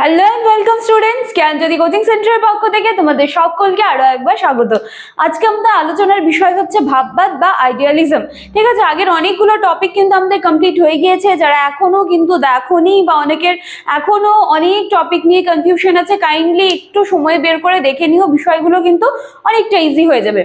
Hello and welcome students Gyanjyoti coaching সেন্টারের পক্ষ থেকে তোমাদের সকলকে আরও একবার স্বাগত। আজকে আমাদের আলোচনার বিষয় হচ্ছে ভাববাদ বা আইডিয়ালিজম ঠিক আছে, আগের অনেকগুলো টপিক কিন্তু আমাদের কমপ্লিট হয়ে গিয়েছে। যারা এখনও কিন্তু দেখোনি বা অনেকের এখনও অনেক টপিক নিয়ে কনফিউশন আছে কাইন্ডলি একটু সময় বের করে দেখে নিও। বিষয়গুলো কিন্তু অনেকটা ইজি হয়ে যাবে।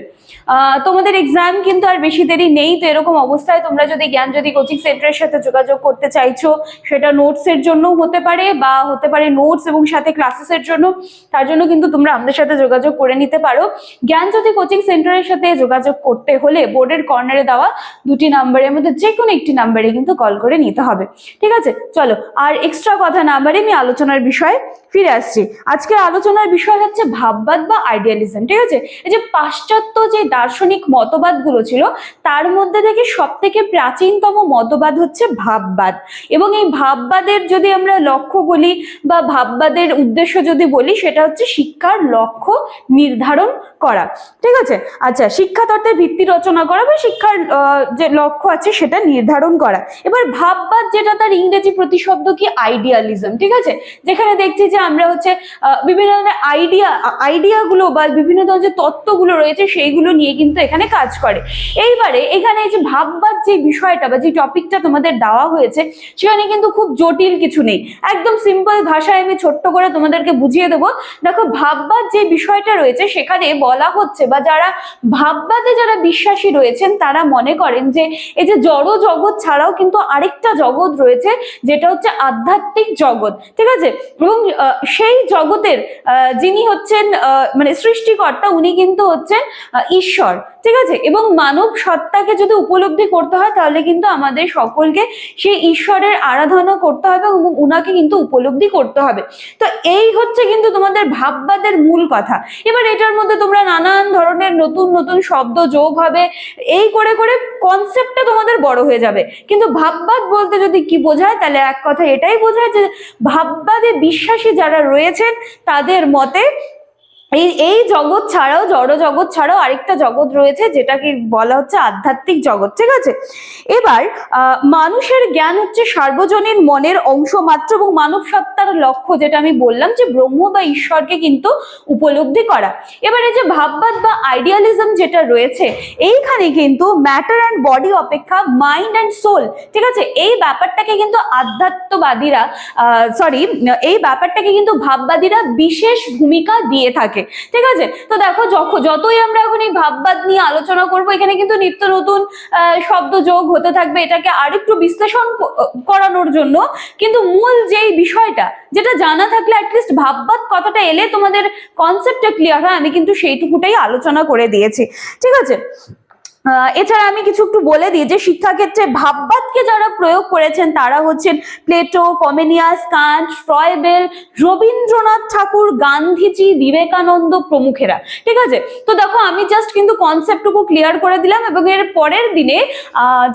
তোমাদের এক্সাম কিন্তু আর বেশি দেরি নেই, তো এরকম অবস্থায় তোমরা যদি জ্ঞানজ্যোতি কোচিং সেন্টারের সাথে যোগাযোগ করতে চাইছো, সেটা নোটসের জন্য হতে পারে বা হতে পারে নোটস এবং সাথে ক্লাসেসের জন্য, তার জন্য কিন্তু তোমরা আমাদের সাথে যোগাযোগ করে নিতে পারো। জ্ঞানজ্যোতি কোচিং সেন্টারের সাথে যোগাযোগ করতে হলে বোর্ডের কর্নারে দেওয়া দুটি নাম্বারের মধ্যে যে কোনো একটি নাম্বারে কিন্তু কল করে নিতে হবে। ঠিক আছে? চলো, আর এক্সট্রা কথা না বাড়ি আমি আলোচনার বিষয়ে ফিরে আসছি। আজকের আলোচনার বিষয় হচ্ছে ভাববাদ বা আইডিয়ালিজম ঠিক আছে? এই যে পাশ্চাত্য যে দার্শনিক মতবাদগুলো ছিল, তার মধ্যে থেকে সব থেকে প্রাচীনতম মতবাদ হচ্ছে ভাববাদ। এবং এই ভাববাদের যদি আমরা লক্ষ্য বলি বা ভাববাদের উদ্দেশ্য যদি বলি, সেটা হচ্ছে শিক্ষার লক্ষ্য নির্ধারণ করা। ঠিক আছে? আচ্ছা শিক্ষা তত্ত্বের ভিত্তি রচনা করা বা শিক্ষার যে লক্ষ্য আছে সেটা নির্ধারণ করা। এবার ভাববাদ যেটা তার ইংরেজি প্রতিশব্দ কি? আইডিয়ালিজম ঠিক আছে? যেখানে দেখছি যে আমরা হচ্ছে বিভিন্ন ধরনের আইডিয়া আইডিয়াগুলো বা বিভিন্ন ধরনের যে তত্ত্বগুলো রয়েছে সেইগুলো নিয়ে কিন্তু এখানে কাজ করে। এইবারে এখানে এই যে ভাববাদ যে বিষয়টা বা যে টপিকটা তোমাদের দেওয়া হয়েছে, সেখানে কিন্তু খুব জটিল কিছু নেই। একদম সিম্পল ভাষায় আমি ছোট্ট করে তোমাদেরকে বুঝিয়ে দেবো। দেখো, ভাববাদ যে বিষয়টা রয়েছে, সেখানে বলা হচ্ছে বা যারা ভাববাদে যারা বিশ্বাসী রয়েছেন, তারা মনে করেন যে এই যে জড় জগৎ ছাড়াও কিন্তু আরেকটা জগৎ রয়েছে, যেটা হচ্ছে আধ্যাত্মিক জগৎ। ঠিক আছে? এবং সেই জগতের যিনি হচ্ছেন মানে সৃষ্টিকর্তা, উনি কিন্তু হচ্ছেন ঈশ্বর। ঠিক আছে? এবং মানব সত্তাকে যদি উপলব্ধি করতে হয়, তাহলে কিন্তু আমাদের সকলকে সেই ঈশ্বরের আরাধনা করতে হবে এবং উনাকে কিন্তু উপলব্ধি করতে হবে। তো এই হচ্ছে কিন্তু তোমাদের ভাববাদের মূল কথা। এবার এটার মধ্যে তোমরা নানান ধরনের নতুন নতুন শব্দ যোগ হবে। এই করে করে কনসেপ্টটা তোমাদের বড় হয়ে যাবে। কিন্তু ভাববাদ বলতে যদি কি বোঝায়, তাহলে এক কথা এটাই বোঝায় যে ভাববাদে বিশ্বাসী যারা রয়েছেন, তাদের মতে এই এই জগৎ ছাড়াও, জড় জগৎ ছাড়াও আরেকটা জগৎ রয়েছে, যেটাকে বলা হচ্ছে আধ্যাত্মিক জগৎ, ঠিক আছে? এবার মানুষের জ্ঞান হচ্ছে সার্বজনীন মনের অংশ মাত্র এবং মানব সত্তার লক্ষ্য, যেটা আমি বললাম যে ব্রহ্ম বা ঈশ্বরকে কিন্তু উপলব্ধি করা। এবার এই যে ভাববাদ বা আইডিয়ালিজম যেটা রয়েছে, এইখানে কিন্তু ম্যাটার অ্যান্ড বডি অপেক্ষা মাইন্ড অ্যান্ড সোল ঠিক আছে? এই ব্যাপারটাকে কিন্তু আধ্যাত্মবাদীরা সরি এই ব্যাপারটাকে কিন্তু ভাববাদীরা বিশেষ ভূমিকা দিয়ে থাকে। ঠিক আছে? তো দেখো যখন যতই আমরা এখন এই ভাববাদ নিয়ে আলোচনা করব, এখানে কিন্তু নিত্য নতুন শব্দ যোগ হতে থাকবে, এটাকে আরেকটু বিশ্লেষণ করানোর জন্য। কিন্তু মূল যেই বিষয়টা, যেটা জানা থাকলে অ্যাটলিস্ট ভাববাদ কথাটা এলে তোমাদের কনসেপ্টটা ক্লিয়ার হয়, আমি কিন্তু সেইটুকুটাই আলোচনা করে দিয়েছি, ঠিক আছে? এছাড়া আমি কিছু একটু বলে দিই যে শিক্ষাক্ষেত্রে ভাববাদকে যারা প্রয়োগ করেছেন, তারা হচ্ছেন Plato, Comenius, Kant, Froebel, Rabindranath Tagore, Gandhiji, Vivekananda প্রমুখেরা। ঠিক আছে? তো দেখো, আমি জাস্ট কিন্তু কনসেপ্টটুকু ক্লিয়ার করে দিলাম এবং এর পরের দিনে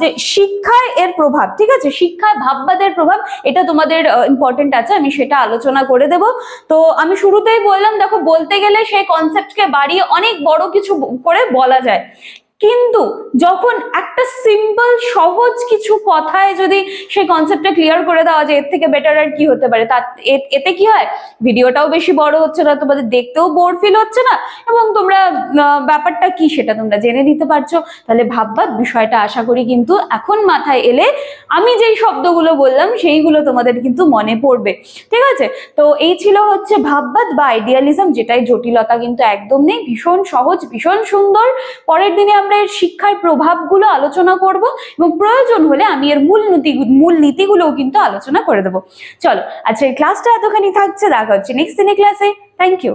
যে শিক্ষায় এর প্রভাব, ঠিক আছে? শিক্ষায় ভাববাদের প্রভাব, এটা তোমাদের ইম্পর্টেন্ট আছে, আমি সেটা আলোচনা করে দেব। তো আমি শুরুতেই বললাম, দেখো, বলতে গেলে সেই কনসেপ্টকে বাড়িয়ে অনেক বড় কিছু করে বলা যায়। কিন্তু যখন একটা সিম্পল সহজ কিছু কথায় যদি সেই কনসেপ্টটা ক্লিয়ার করে দেওয়া যায়, এর থেকে বেটার আর কি হতে পারে? এ- এতে কি হয়? ভিডিওটাও বেশি বড় হচ্ছে না, তোমাদের দেখতেও বোর ফিল হচ্ছে না, এবং তোমরা ব্যাপারটা কি সেটা তোমরা জেনে নিতে পারছ। তাহলে ভাববাদ, বিষয়টা আশা করি কিন্তু এখন মাথায় এলে আমি যেই শব্দগুলো বললাম, সেইগুলো তোমাদের কিন্তু মনে পড়বে। ঠিক আছে? তো এই ছিল হচ্ছে ভাববাদ বা আইডিয়ালিজম যেটাই জটিলতা কিন্তু একদম নেই, ভীষণ সহজ, ভীষণ সুন্দর। পরের দিনে আমরা এর শিক্ষার প্রভাবগুলো আলোচনা করব এবং প্রয়োজন হলে আমি এর মূল নীতি, মূল নীতিগুলোও কিন্তু আলোচনা করে দেবো। চলো আচ্ছা এই ক্লাসটা এতখানি থাকছে, দেখা হচ্ছে নেক্সট দিনে ক্লাসে থ্যাংক ইউ